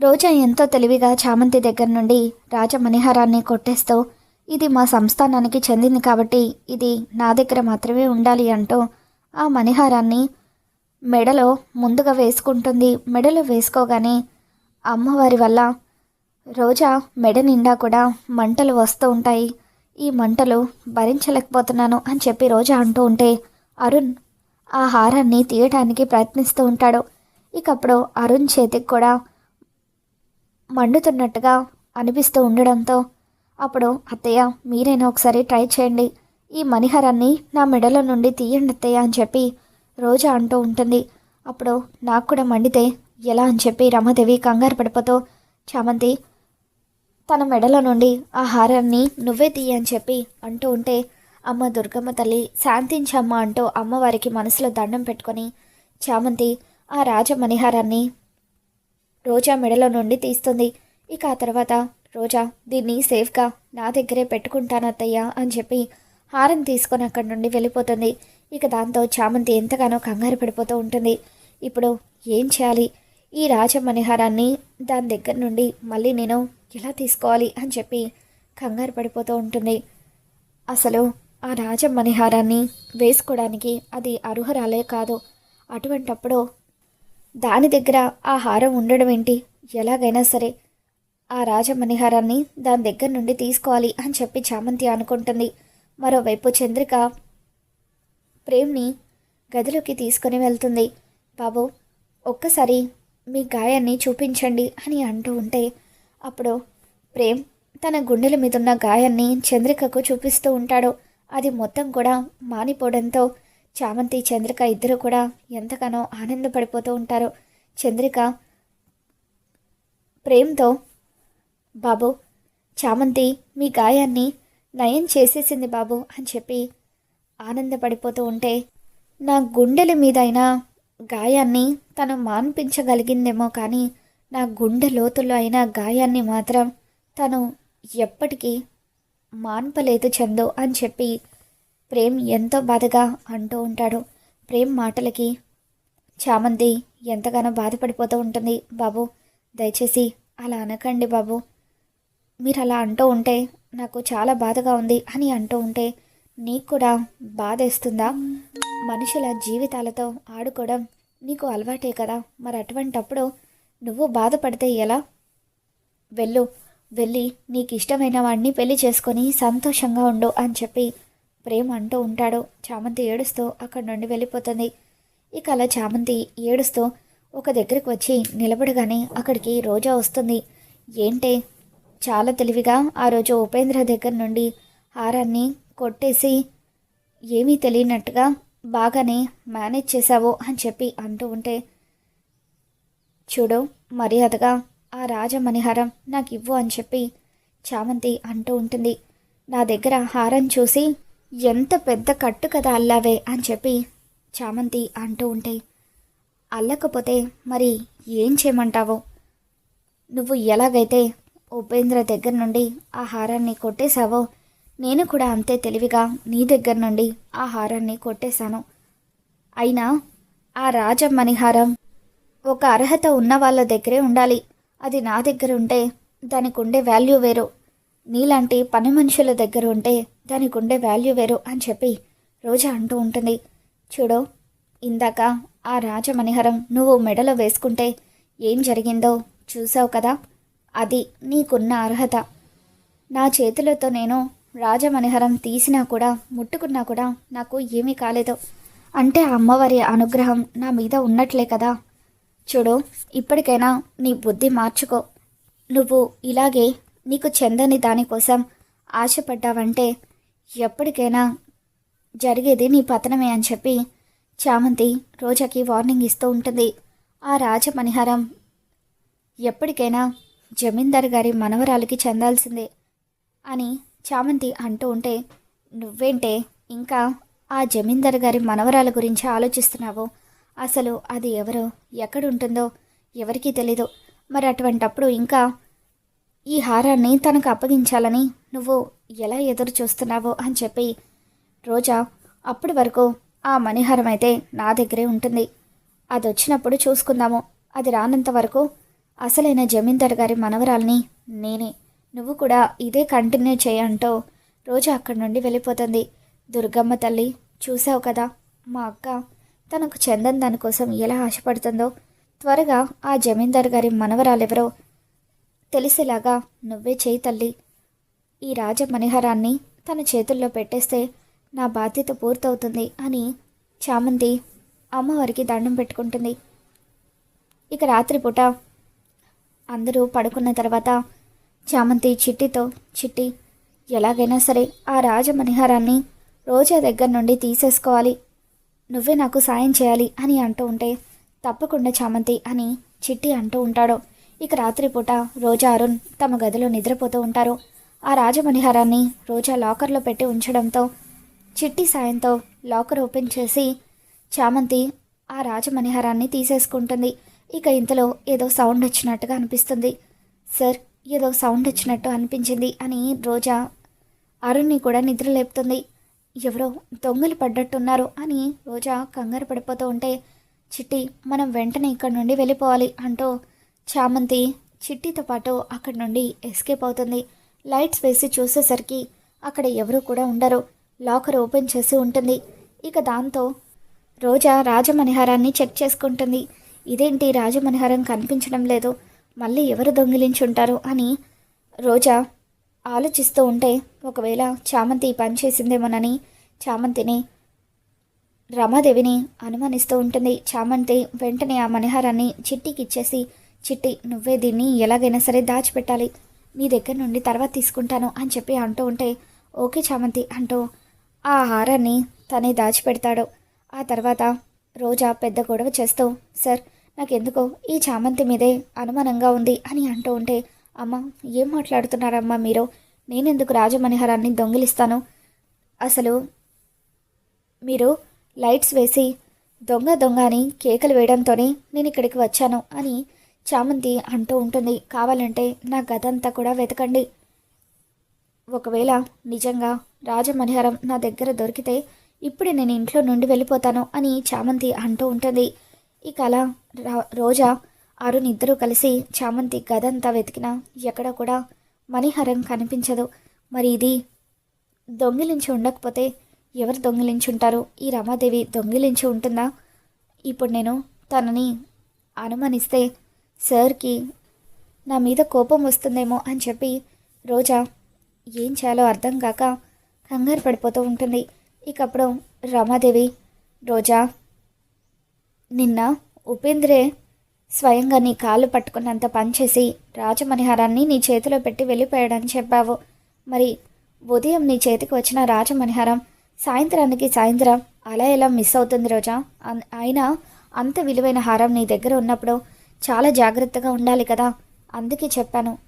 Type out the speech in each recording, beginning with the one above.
రోజా ఎంతో తెలివిగా చామంతి దగ్గర నుండి రాజమణిహారాన్ని కొట్టేస్తూ ఇది మా సంస్థానానికి చెందింది కాబట్టి ఇది నా దగ్గర మాత్రమే ఉండాలి అంటూ ఆ మణిహారాన్ని మెడలో ముందుగా వేసుకుంటుంది. మెడలో వేసుకోగానే అమ్మవారి వల్ల రోజా మెడ నిండా కూడా మంటలు వస్తూ ఉంటాయి. ఈ మంటలు భరించలేకపోతున్నాను అని చెప్పి రోజా అంటూ ఉంటే అరుణ్ ఆ హారాన్ని తీయటానికి ప్రయత్నిస్తూ ఉంటాడు. ఇకప్పుడు అరుణ్ చేతికి కూడా మండుతున్నట్టుగా అనిపిస్తూ ఉండడంతో అప్పుడు అత్తయ్య మీరైనా ఒకసారి ట్రై చేయండి. ఈ మణిహారాన్ని నా మెడలో నుండి తీయండి అత్తయ్య అని చెప్పి రోజా అంటూ ఉంటుంది. అప్పుడు నాకు కూడా మండితే ఎలా అని చెప్పి రమాదేవి కంగారు పడిపోతూ చామంతి తన మెడలో నుండి ఆ హారాన్ని నువ్వే తీయ అని చెప్పి అంటూ ఉంటే అమ్మ దుర్గమ్మ తల్లి శాంతించమ్మ అంటూ అమ్మవారికి మనసులో దండం పెట్టుకొని చామంతి ఆ రాజ మణిహారాన్ని రోజా మెడలో నుండి తీస్తుంది. ఇక ఆ తర్వాత రోజా దీన్ని సేఫ్గా నా దగ్గరే పెట్టుకుంటాను అత్తయ్య అని చెప్పి హారం తీసుకొని అక్కడి నుండి వెళ్ళిపోతుంది. ఇక దాంతో చామంతి ఎంతగానో కంగారు పడిపోతూ ఉంటుంది. ఇప్పుడు ఏం చేయాలి? ఈ రాజమణిహారాన్ని దాని దగ్గర నుండి మళ్ళీ నేను ఎలా తీసుకోవాలి అని చెప్పి కంగారు పడిపోతూ ఉంటుంది. అసలు ఆ రాజమణిహారాన్ని వేసుకోవడానికి అది అర్హురాలే కాదు. అటువంటప్పుడు దాని దగ్గర ఆ హారం ఉండడం ఏంటి? ఎలాగైనా సరే ఆ రాజమణిహారాన్ని దాని దగ్గర నుండి తీసుకోవాలి అని చెప్పి చామంతి అనుకుంటుంది. మరోవైపు చంద్రిక ప్రేమ్ని గదిలోకి తీసుకొని వెళ్తుంది. బాబు ఒక్కసారి మీ గాయాన్ని చూపించండి అని అంటూ ఉంటే అప్పుడు ప్రేమ్ తన గుండెల మీద ఉన్న గాయాన్ని చంద్రికకు చూపిస్తూ ఉంటాడు. అది మొత్తం కూడా మానిపోవడంతో చామంతి చంద్రిక ఇద్దరు కూడా ఎంతగానో ఆనందపడిపోతూ ఉంటారు. చంద్రిక ప్రేమ్తో బాబు చామంతి మీ గాయాన్ని నయం చేసేసింది బాబు అని చెప్పి ఆనందపడిపోతూ ఉంటే నా గుండెల మీదైనా గాయాన్ని తను మాన్పించగలిగిందేమో కానీ నా గుండె లోతుల్లో అయిన గాయాన్ని మాత్రం తను ఎప్పటికీ మాన్పలేదు చందు అని చెప్పి ప్రేమ్ ఎంతో బాధగా అంటూ ఉంటాడు. ప్రేమ్ మాటలకి చామంతి ఎంతగానో బాధపడిపోతూ ఉంటుంది. బాబు దయచేసి అలా అనకండి బాబు. మీరు అలా అంటూ ఉంటే నాకు చాలా బాధగా ఉంది అని అంటూ ఉంటే నీకు కూడా బాధేస్తుందా మనుషుల జీవితాలతో ఆడుకోవడం నీకు అలవాటే కదా. మరి అటువంటప్పుడు నువ్వు బాధపడితే ఎలా? వెళ్ళు వెళ్ళి నీకు ఇష్టమైన వాడిని పెళ్ళి చేసుకొని సంతోషంగా ఉండు అని చెప్పి ప్రేమ అంటూ ఉంటాడు. చామంతి ఏడుస్తూ అక్కడి నుండి వెళ్ళిపోతుంది. ఇక అలా చామంతి ఏడుస్తూ ఒక దగ్గరికి వచ్చి నిలబడగానే అక్కడికి రోజా వస్తుంది. ఏంటే? చాలా తెలివిగా ఆ రోజు ఉపేంద్ర దగ్గర నుండి హారాన్ని కొట్టేసి ఏమీ తెలియనట్టుగా బాగానే మేనేజ్ చేశావు అని చెప్పి అంటూ ఉంటే చూడు మర్యాదగా ఆ రాజమణిహారం నాకు ఇవ్వు అని చెప్పి చామంతి అంటూ ఉంటుంది. నా దగ్గర హారం చూసి ఎంత పెద్ద కట్టు కదా అల్లావే అని చెప్పి చామంతి అంటూ ఉంటే అల్లకపోతే మరి ఏం చేయమంటావు? నువ్వు ఎలాగైతే ఉపేంద్ర దగ్గర నుండి ఆ హారాన్ని కొట్టేశావో నేను కూడా అంతే తెలివిగా నీ దగ్గర నుండి ఆ హారాన్ని కొట్టేశాను. అయినా ఆ రాజమణిహారం ఒక అర్హత ఉన్న వాళ్ళ దగ్గరే ఉండాలి. అది నా దగ్గర ఉంటే దానికి ఉండే వాల్యూ వేరు. నీలాంటి పని మనుషుల దగ్గర ఉంటే దానికి ఉండే వాల్యూ వేరు అని చెప్పి రోజా అంటూ ఉంటుంది. చూడు ఇందాక ఆ రాజమణిహరం నువ్వు మెడలో వేసుకుంటే ఏం జరిగిందో చూసావు కదా? అది నీకున్న అర్హత. నా చేతులతో నేను రాజమణిహరం తీసినా కూడా ముట్టుకున్నా కూడా నాకు ఏమీ కాలేదు. అంటే ఆ అమ్మవారి అనుగ్రహం నా మీద ఉన్నట్లే కదా? చూడు ఇప్పటికైనా నీ బుద్ధి మార్చుకో. నువ్వు ఇలాగే నీకు చెందని దానికోసం ఆశపడ్డావంటే ఎప్పటికైనా జరిగేది నీ పతనమే అని చెప్పి చామంతి రోజాకి వార్నింగ్ ఇస్తూ ఉంటుంది. ఆ రాజమణిహారం ఎప్పటికైనా జమీందార్ గారి మనవరాలకి చెందాల్సిందే అని చామంతి అంటూ ఉంటే నువ్వేంటే ఇంకా ఆ జమీందార్ గారి మనవరాల గురించి ఆలోచిస్తున్నావు? అసలు అది ఎవరో ఎక్కడుంటుందో ఎవరికీ తెలీదు. మరి అటువంటప్పుడు ఇంకా ఈ హారాన్ని తనకు అప్పగించాలని నువ్వు ఎలా ఎదురు చూస్తున్నావో అని చెప్పి రోజా అప్పటి వరకు ఆ మణిహారం అయితే నా దగ్గరే ఉంటుంది. అది వచ్చినప్పుడు చూసుకుందాము. అది రానంత వరకు అసలైన జమీందార్ గారి మనవరాల్ని నేనే. నువ్వు కూడా ఇదే కంటిన్యూ చేయంటో రోజా అక్కడి నుండి వెళ్ళిపోతుంది. దుర్గమ్మ తల్లి చూసావు కదా మా అక్క తనకు చందన్ దానికోసం ఎలా ఆశపడుతుందో. త్వరగా ఆ జమీందార్ గారి మనవరాలెవరో తెలిసేలాగా నువ్వే చేయి తల్లి. ఈ రాజ మణిహారాన్ని తన చేతుల్లో పెట్టేస్తే నా బాధ్యత పూర్తవుతుంది అని చామంతి అమ్మవారికి దండం పెట్టుకుంటుంది. ఇక రాత్రిపూట అందరూ పడుకున్న తర్వాత చామంతి చిట్టితో చిట్టి ఎలాగైనా సరే ఆ రాజమణిహారాన్ని రోజా దగ్గర నుండి తీసేసుకోవాలి. నువ్వే నాకు సాయం చేయాలి అని అంటూ ఉంటే తప్పకుండా చామంతి అని చిట్టి అంటూ ఉంటాడు. ఇక రాత్రిపూట రోజా అరుణ్ తమ గదిలో నిద్రపోతూ ఉంటారు. ఆ రాజమణిహారాన్ని రోజా లాకర్లో పెట్టి ఉంచడంతో చిట్టి సాయంతో లాకర్ ఓపెన్ చేసి చామంతి ఆ రాజమణిహారాన్ని తీసేసుకుంటుంది. ఇక ఇంతలో ఏదో సౌండ్ వచ్చినట్టుగా అనిపిస్తుంది. సార్ ఏదో సౌండ్ వచ్చినట్టు అనిపించింది అని రోజా అరుణ్ని కూడా నిద్ర లేపుతుంది ఎవరో దొంగలు పడ్డట్టున్నారు అని రోజా కంగారు పడిపోతూ ఉంటే చిట్టి మనం వెంటనే ఇక్కడి నుండి వెళ్ళిపోవాలి అంటూ చామంతి చిట్టితో పాటు అక్కడి నుండి ఎస్కేప్ అవుతుంది. లైట్స్ వేసి చూసేసరికి అక్కడ ఎవరు కూడా ఉండరు. లాకర్ ఓపెన్ చేసి ఉంటుంది. ఇక దాంతో రోజా రాజమణిహారాన్ని చెక్ చేసుకుంటుంది. ఇదేంటి రాజమణిహారం కనిపించడం లేదు? మళ్ళీ ఎవరు దొంగిలించుంటారు అని రోజా ఆలోచిస్తూ ఉంటే ఒకవేళ చామంతి పనిచేసిందేమోనని పని చేసిందేమోనని చామంతిని రమాదేవిని అనుమానిస్తూ ఉంటుంది. చామంతి వెంటనే ఆ మణిహారాన్ని చిట్టికి ఇచ్చేసి చిట్టి నువ్వే దీన్ని ఎలాగైనా సరే దాచిపెట్టాలి. నీ దగ్గర నుండి తర్వాత తీసుకుంటాను అని చెప్పి అంటూ ఉంటే ఓకే చామంతి అంటూ ఆ హారాన్ని తనే దాచిపెడతాడు. ఆ తర్వాత రోజా పెద్ద గొడవ చేస్తూ సార్ నాకెందుకో ఈ చామంతి మీదే అనుమానంగా ఉంది అని అంటూ ఉంటే అమ్మ ఏం మాట్లాడుతున్నారమ్మా మీరు? నేనెందుకు రాజమణిహారాన్ని దొంగిలిస్తాను? అసలు మీరు లైట్స్ వేసి దొంగ దొంగ అని కేకలు వేయడంతోనే నేను ఇక్కడికి వచ్చాను అని చామంతి అంటూ ఉంటుంది. కావాలంటే నా గదంతా కూడా వెతకండి. ఒకవేళ నిజంగా రాజమణిహారం నా దగ్గర దొరికితే ఇప్పుడే నేను ఇంట్లో నుండి వెళ్ళిపోతాను అని చామంతి అంటూ ఉంటుంది. ఇక అలా రా- రోజా అరుణ్ ఇద్దరూ కలిసి చామంతి గదంతా వెతికినా ఎక్కడ కూడా మణిహారం కనిపించదు. మరి ఇది దొంగిలించి ఉండకపోతే ఎవరు దొంగిలించి ఉంటారు ఈ రమాదేవి దొంగిలించి ఉంటుందా? ఇప్పుడు నేను తనని అనుమానిస్తే సార్కి నా మీద కోపం వస్తుందేమో అని చెప్పి రోజా ఏం చేయాలో అర్థం కాక కంగారు పడిపోతూ ఉంటుంది. ఇకప్పుడు రమాదేవి రోజా నిన్న ఉపేంద్రే స్వయంగా నీ కాళ్ళు పట్టుకున్నంత పనిచేసి రాజమణిహారాన్ని నీ చేతిలో పెట్టి వెళ్ళిపోయాడని చెప్పావు. మరి ఉదయం నీ చేతికి వచ్చిన రాజమణిహారం సాయంత్రానికి సాయంత్రం అలా ఎలా మిస్ అవుతుంది రోజా? అయినా అంత విలువైన హారం నీ దగ్గర ఉన్నప్పుడు చాలా జాగ్రత్తగా ఉండాలి కదా. అందుకే చెప్పాను.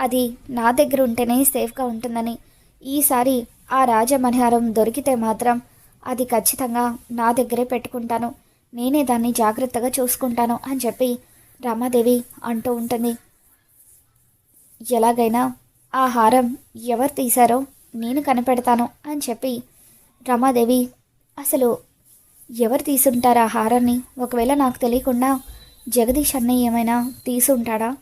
అది నా దగ్గర ఉంటేనే సేఫ్గా ఉంటుందని. ఈసారి ఆ రాజమణిహారం దొరికితే మాత్రం అది ఖచ్చితంగా నా దగ్గరే పెట్టుకుంటాను. నేనే దాన్ని జాగ్రత్తగా చూసుకుంటాను అని చెప్పి రమాదేవి అంటూ ఉంటుంది. ఎలాగైనా ఆ హారం ఎవరు తీశారో నేను కనిపెడతాను అని చెప్పి రమాదేవి అసలు ఎవరు తీసుంటారు ఆ హారాన్ని? ఒకవేళ నాకు తెలియకుండా జగదీష్ అన్నయ్య ఏమైనా తీసుంటాడా?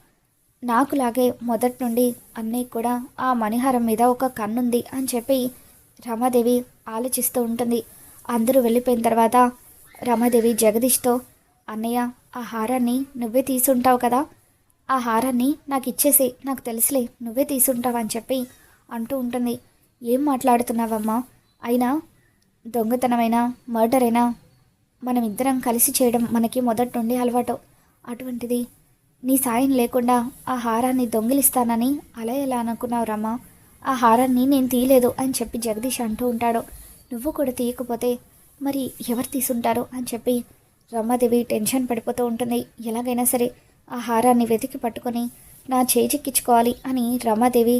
నాకులాగే మొదటి నుండి అన్నయ్య కూడా ఆ మణిహారం మీద ఒక కన్నుంది అని చెప్పి రమాదేవి ఆలోచిస్తూ ఉంటుంది. అందరూ వెళ్ళిపోయిన తర్వాత రమాదేవి జగదీష్తో అన్నయ్య ఆ హారాన్ని నువ్వే తీసుంటావు కదా? ఆ హారాన్ని నాకు ఇచ్చేసి నాకు తెలుసులే నువ్వే తీసుంటావు అని చెప్పి అంటూ ఉంటుంది. ఏం మాట్లాడుతున్నావమ్మా? అయినా దొంగతనమైనా మర్డర్ అయినా మనం ఇద్దరం కలిసి చేయడం మనకి మొదటి నుండి అలవాటు. అటువంటిది. నీ సాయం లేకుండా ఆ హారాన్ని దొంగిలిస్తానని అలా ఎలా అనుకున్నావు రమ్మ? ఆ హారాన్ని నేను తీయలేదు అని చెప్పి జగదీష్ అంటూ ఉంటాడు. నువ్వు కూడా తీయకపోతే మరి ఎవరు తీసుంటారు అని చెప్పి రమ్మదేవి టెన్షన్ పడిపోతూ ఉంటుంది. ఎలాగైనా సరే ఆ హారాన్ని వెతికి పట్టుకొని నా చేజిక్కించుకోవాలి అని రమాదేవి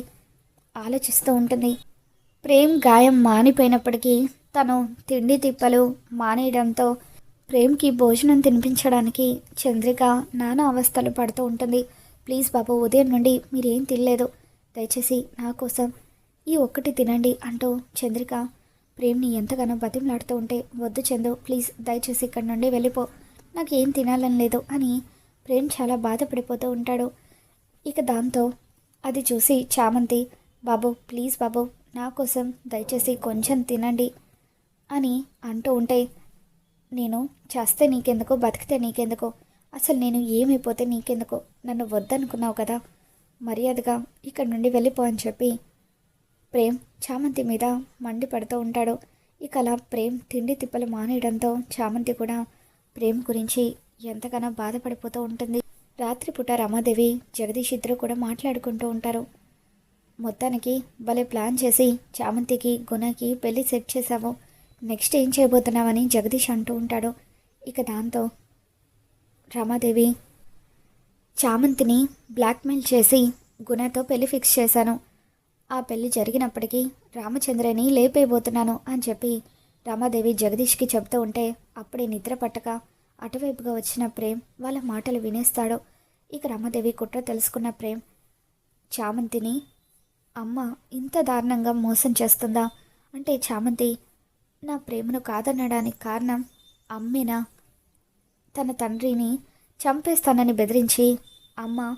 ఆలోచిస్తూ ఉంటుంది. ప్రేమ్ గాయం మానిపోయినప్పటికీ తను తిండి తిప్పలు మానేయడంతో ప్రేమ్కి భోజనం తినిపించడానికి చంద్రిక నానా అవస్థలు పడుతూ ఉంటుంది. ప్లీజ్ బాబు ఉదయం నుండి మీరేం తినలేదు. దయచేసి నా కోసం ఈ ఒక్కటి తినండి అంటూ చంద్రిక ప్రేమ్ని ఎంతగానో బతిమలాడుతూ ఉంటే వద్దు చందు ప్లీజ్ దయచేసి ఇక్కడి నుండి వెళ్ళిపో. నాకేం తినాలని లేదు అని ప్రేమ్ చాలా బాధపడిపోతూ ఉంటాడు. ఇక దాంతో అది చూసి చామంతి బాబు ప్లీజ్ బాబు నా కోసం దయచేసి కొంచెం తినండి అని అంటూ ఉంటే నేను చేస్తే నీకెందుకో బతికితే నీకెందుకో అసలు నేను ఏమైపోతే నీకెందుకో నన్ను వద్దనుకున్నావు కదా. మర్యాదగా ఇక్కడ నుండి వెళ్ళిపో అని చెప్పి ప్రేమ్ చామంతి మీద మండిపడుతూ ఉంటాడు. ఇక అలా ప్రేమ్ తిండి తిప్పలు మానేయడంతో చామంతి కూడా ప్రేమ్ గురించి ఎంతగానో బాధపడిపోతూ ఉంటుంది. రాత్రిపూట రమాదేవి జగదీష్ ఇద్దరు కూడా మాట్లాడుకుంటూ ఉంటారు. మొత్తానికి భలే ప్లాన్ చేసి చామంతికి గుణకి పెళ్ళి సెట్ చేశావు. నెక్స్ట్ ఏం చేయబోతున్నావని జగదీష్ అంటూ ఉంటాడు. ఇక దాంతో రమాదేవి చామంతిని బ్లాక్మెయిల్ చేసి గుణతో పెళ్ళి ఫిక్స్ చేశాను. ఆ పెళ్ళి జరిగినప్పటికీ రామచంద్రని లేపేయబోతున్నాను అని చెప్పి రమాదేవి జగదీష్కి చెప్తూ ఉంటే అప్పుడే నిద్ర పట్టక అటువైపుగా వచ్చిన ప్రేమ్ వాళ్ళ మాటలు వినేస్తాడు. ఇక రమాదేవి కుట్ర తెలుసుకున్న ప్రేమ్ చామంతిని అమ్మ ఇంత దారుణంగా మోసం చేస్తుందా? అంటే చామంతి నా ప్రేమను కాదనడానికి కారణం అమ్మేనా. తన తండ్రిని చంపేస్తానని బెదిరించి అమ్మ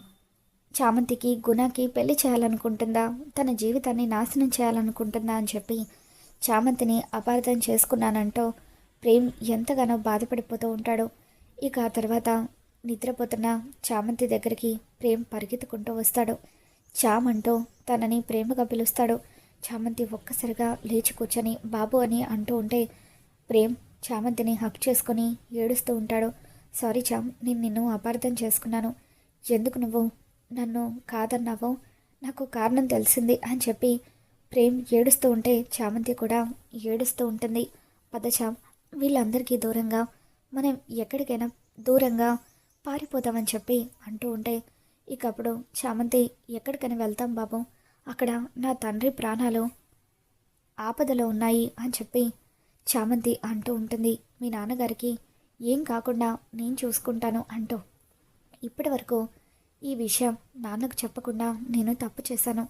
చామంతికి గుణకి పెళ్ళి చేయాలనుకుంటుందా? తన జీవితాన్ని నాశనం చేయాలనుకుంటుందా అని చెప్పి చామంతిని అపార్థం చేసుకున్నానంటూ ప్రేమ్ ఎంతగానో బాధపడిపోతూ ఉంటాడు. ఇక ఆ తర్వాత నిద్రపోతున్న చామంతి దగ్గరికి ప్రేమ్ పరిగెత్తుకుంటూ వస్తాడు. చామంటూ తనని ప్రేమగా పిలుస్తాడు. చామంతి ఒక్కసారిగా లేచి కూర్చొని బాబు అని అంటూ ఉంటే ప్రేమ్ చామంతిని హక్ చేసుకొని ఏడుస్తూ ఉంటాడు. సారీ చామ్ నేను నిన్ను అపార్థం చేసుకున్నాను. ఎందుకు నువ్వు నన్ను కాదన్నావో నాకు కారణం తెలిసింది అని చెప్పి ప్రేమ్ ఏడుస్తూ ఉంటే చామంతి కూడా ఏడుస్తూ ఉంటుంది. పదచామ్ వీళ్ళందరికీ దూరంగా మనం ఎక్కడికైనా దూరంగా పారిపోతామని చెప్పి అంటూ ఉంటే ఇకప్పుడు చామంతి ఎక్కడికైనా వెళ్తాం బాబు. అక్కడ నా తండ్రి ప్రాణాలు ఆపదలో ఉన్నాయి అని చెప్పి చామంతి అంటూ ఉంటుంది. మీ నాన్నగారికి ఏం కాకుండా నేను చూసుకుంటాను అంటూ. ఇప్పటి వరకు ఈ విషయం నాన్నకు చెప్పకుండా నేను తప్పు చేశాను.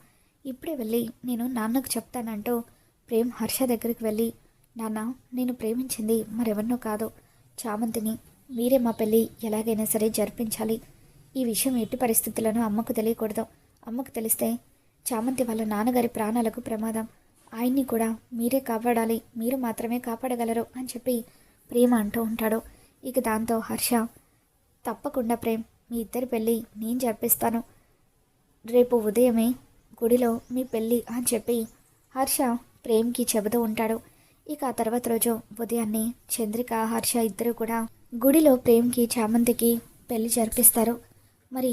ఇప్పుడే వెళ్ళి నేను నాన్నకు చెప్తానంటూ ప్రేమ్ హర్ష దగ్గరికి వెళ్ళి నాన్న నేను ప్రేమించింది మరెవరినో కాదు. చామంతిని మీరే మా పెళ్ళి ఎలాగైనా సరే జరిపించాలి. ఈ విషయం ఎట్టి పరిస్థితులను అమ్మకు తెలియకూడదు. అమ్మకు తెలిస్తే చామంతి వాళ్ళ నాన్నగారి ప్రాణాలకు ప్రమాదం. ఆయన్ని కూడా మీరే కాపాడాలి మీరు మాత్రమే కాపాడగలరు అని చెప్పి ప్రేమ అంటూ ఉంటాడు. ఇక దాంతో హర్ష తప్పకుండా ప్రేమ్ మీ ఇద్దరి పెళ్ళి నేను జరిపిస్తాను. రేపు ఉదయమే గుడిలో మీ పెళ్ళి అని చెప్పి హర్ష ప్రేమ్కి చెబుతూ ఉంటాడు. ఇక ఆ తర్వాత రోజు ఉదయాన్నే చంద్రిక హర్ష ఇద్దరు కూడా గుడిలో ప్రేమ్కి చామంతికి పెళ్ళి జరిపిస్తారు. మరి